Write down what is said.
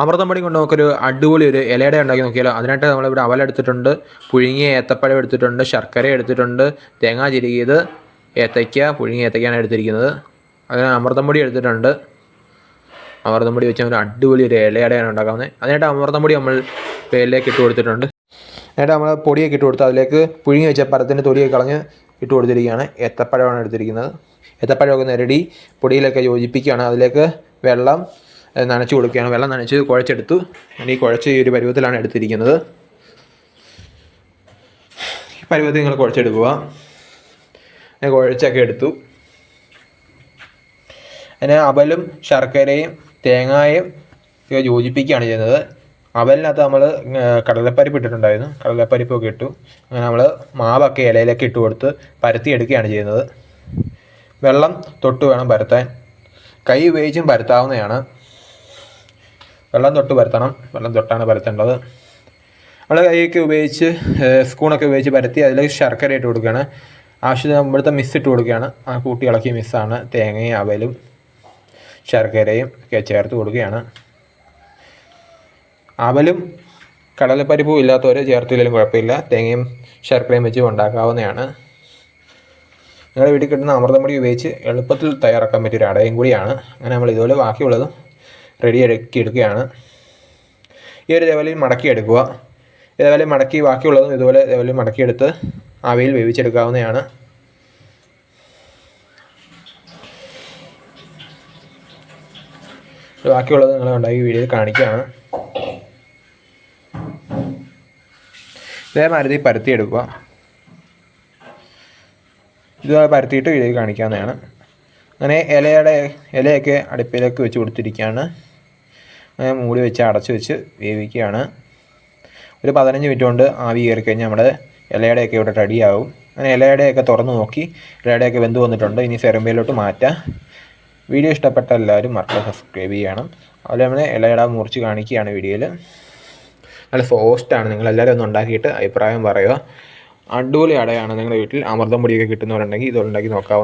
അമൃതം പൊടി കൊണ്ട് നമുക്കൊരു അടിപൊളി ഒരു ഇലയുടെ ഉണ്ടാക്കി നോക്കിയാലോ. അതിനായിട്ട് നമ്മളിവിടെ അവലെടുത്തിട്ടുണ്ട് പുഴുങ്ങിയ ഏത്തപ്പഴം എടുത്തിട്ടുണ്ട് ശർക്കര എടുത്തിട്ടുണ്ട് തേങ്ങ ചിരുകിയത് ഏത്തയ്ക്ക പുഴുങ്ങിയ ഏത്തയ്ക്കാണ് എടുത്തിരിക്കുന്നത്. അതിന് അമൃതം പൊടി എടുത്തിട്ടുണ്ട്. അമൃതം പൊടി വെച്ച് ഒരു അടിപൊളി ഒരു ഇലയടയാണ് ഉണ്ടാക്കുന്നത് അതിനായിട്ട് അമൃതം പൊടി നമ്മൾ പേരിലേക്ക് ഇട്ട് കൊടുത്തിട്ടുണ്ട്. എന്നിട്ട് നമ്മൾ പൊടിയൊക്കെ ഇട്ട് കൊടുത്ത് അതിലേക്ക് പുഴുങ്ങി വെച്ച പരത്തിന്റെ തൊലിയൊക്കെ കളഞ്ഞ് ഇട്ട് കൊടുത്തിരിക്കുകയാണ്. ഏത്തപ്പഴമാണ് എടുത്തിരിക്കുന്നത്. ഏത്തപ്പഴമൊക്കെ നിരടി പൊടിയിലൊക്കെ യോജിപ്പിക്കുകയാണ്. അതിലേക്ക് വെള്ളം നനച്ച് കൊടുക്കുകയാണ്. വെള്ളം നനച്ച് കുഴച്ചെടുത്തു. ഞാൻ ഈ കുഴച്ച് ഈ ഒരു പരുവത്തിലാണ് എടുത്തിരിക്കുന്നത്. ഈ പരുവത്തിൽ നിങ്ങൾ കുഴച്ചെടുക്കുക. ഞാൻ കുഴച്ചൊക്കെ എടുത്തു. അതിന് അവലും ശർക്കരയും തേങ്ങായും യോജിപ്പിക്കുകയാണ് ചെയ്യുന്നത്. അവലിനകത്ത് നമ്മൾ കടലപ്പരിപ്പ് ഇട്ടിട്ടുണ്ടായിരുന്നു. കടലപ്പരിപ്പൊക്കെ ഇട്ടു. അങ്ങനെ നമ്മൾ മാവൊക്കെ ഇലയിലൊക്കെ ഇട്ട് കൊടുത്ത് പരത്തി എടുക്കുകയാണ് ചെയ്യുന്നത്. വെള്ളം തൊട്ട് വേണം പരത്താൻ. കൈ ഉപയോഗിച്ചും പരത്താവുന്നതാണ്. വെള്ളം തൊട്ട് പരത്തണം. വെള്ളം തൊട്ടാണ് പരത്തേണ്ടത്. നമ്മൾ കൈയൊക്കെ ഉപയോഗിച്ച് സ്പൂണൊക്കെ ഉപയോഗിച്ച് പരത്തി അതിലേക്ക് ശർക്കര ഇട്ട് കൊടുക്കുകയാണ്. ആവശ്യത്തിന് ഇവിടുത്തെ മിസ് ഇട്ട് കൊടുക്കുകയാണ്. ആ കൂട്ടി ഇളക്കിയ മിസ്സാണ് തേങ്ങയും അവലും ശർക്കരയും ഒക്കെ ചേർത്ത് കൊടുക്കുകയാണ്. അവലും കടലപ്പരിപ്പും ഇല്ലാത്തവർ ചേർത്തില്ലെങ്കിലും കുഴപ്പമില്ല. തേങ്ങയും ശർക്കരയും വെച്ച് ഉണ്ടാക്കാവുന്നതാണ് നിങ്ങളുടെ വീട്ടിൽ കിട്ടുന്ന അമൃതം പൊടി ഉപയോഗിച്ച് എളുപ്പത്തിൽ തയ്യാറാക്കാൻ പറ്റിയ ഒരു അടയും കൂടിയാണ്. അങ്ങനെ നമ്മൾ ഇതുപോലെ ബാക്കിയുള്ളതും റെഡി ആക്കി എടുക്കുകയാണ് ഈ ഒരു ലെവലിൽ മടക്കി എടുക്കുക ഇതേപോലെ മടക്കി ബാക്കിയുള്ളതും ഇതുപോലെ ലെവലിൽ മടക്കിയെടുത്ത് അവയിൽ വേവിച്ചെടുക്കാവുന്നതാണ്. ബാക്കിയുള്ളത് നിങ്ങൾ ഉണ്ടാക്കി വീഡിയോയിൽ കാണിക്കുകയാണ്. ഇതേ മരുതി പരത്തിയെടുക്കുക. ഇതുപോലെ പരത്തിയിട്ട് വീഡിയോയിൽ കാണിക്കാവുന്നതാണ്. അങ്ങനെ ഇലയുടെ ഇലയൊക്കെ അടുപ്പിലേക്ക് വെച്ച് കൊടുത്തിരിക്കുകയാണ്. അങ്ങനെ മൂടി വെച്ച് അടച്ചു വെച്ച് വേവിക്കുകയാണ്. ഒരു പതിനഞ്ച് മിനിറ്റ് കൊണ്ട് ആവി കയറി കഴിഞ്ഞാൽ നമ്മുടെ ഇലയുടെയൊക്കെ ഇവിടെ റെഡിയാവും അങ്ങനെ ഇലയുടെയൊക്കെ തുറന്ന് നോക്കി ഇലയുടെയൊക്കെ വെന്ത് വന്നിട്ടുണ്ട്. ഇനി സെറമ്പയിലോട്ട് മാറ്റാം. വീഡിയോ ഇഷ്ടപ്പെട്ട എല്ലാവരും മറക്കാതെ സബ്സ്ക്രൈബ് ചെയ്യണം. അതുപോലെ നമ്മൾ ഇലയുടെ മുറിച്ച് കാണിക്കുകയാണ് വീഡിയോയിൽ. നല്ല സോഫ്റ്റാണ് നിങ്ങൾ എല്ലാവരും ഒന്ന് ഉണ്ടാക്കിയിട്ട് അഭിപ്രായം പറയുക. അടിപൊളി അടയാണ് നിങ്ങളുടെ വീട്ടിൽ. അമൃതം പൊടിയൊക്കെ കിട്ടുന്നവരുണ്ടെങ്കിൽ ഇത് ഉണ്ടാക്കി നോക്കാവുന്ന